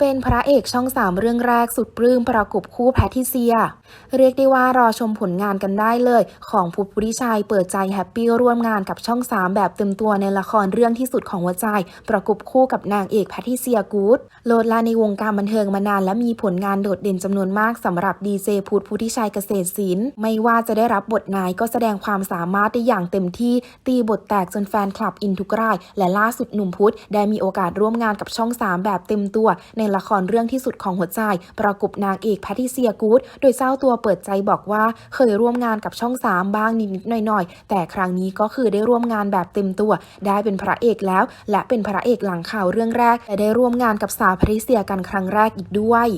เป็นพระเอกช่องสามเรื่องแรกสุดปลื้มประกบคู่แพทิเซีย เรียกได้ว่ารอชมผลงานกันได้เลย ของพุทธพุธิชัยเปิดใจแฮปปี้ร่วมงานกับช่อง3แบบเต็มตัวในละครเรื่องที่สุดของหัวใจ ประกบคู่กับนางเอกแพทิเซียกูดโลดลาในวงการบันเทิงมานานและมีผลงานโดดเด่นจำนวนมากสำหรับดีเจพุทธพุธิชัยเกษตรศิลป์ไม่ว่าจะได้รับบทไหนก็แสดงความสามารถได้อย่างเต็มที่ ตีบทแตกจนแฟนคลับอินทุกราย และล่าสุดหนุ่มพุทธได้มีโอกาสร่วมงานกับช่อง3แบบเต็มตัวในละครเรื่องที่สุดของหัวใจ ประกบนางเอกแพทริเซียกูดโดยเจ้าตัวเปิดใจบอกว่าเคยร่วมงานกับช่องสามบ้างนิดๆหน่อยๆ แต่ครั้งนี้ก็คือได้ร่วมงานแบบเต็มตัว ได้เป็นพระเอกแล้ว และเป็นพระเอกหลังข่าวเรื่องแรกและได้ร่วมงานกับสาวแพทริเซียกันครั้งแรกอีกด้วย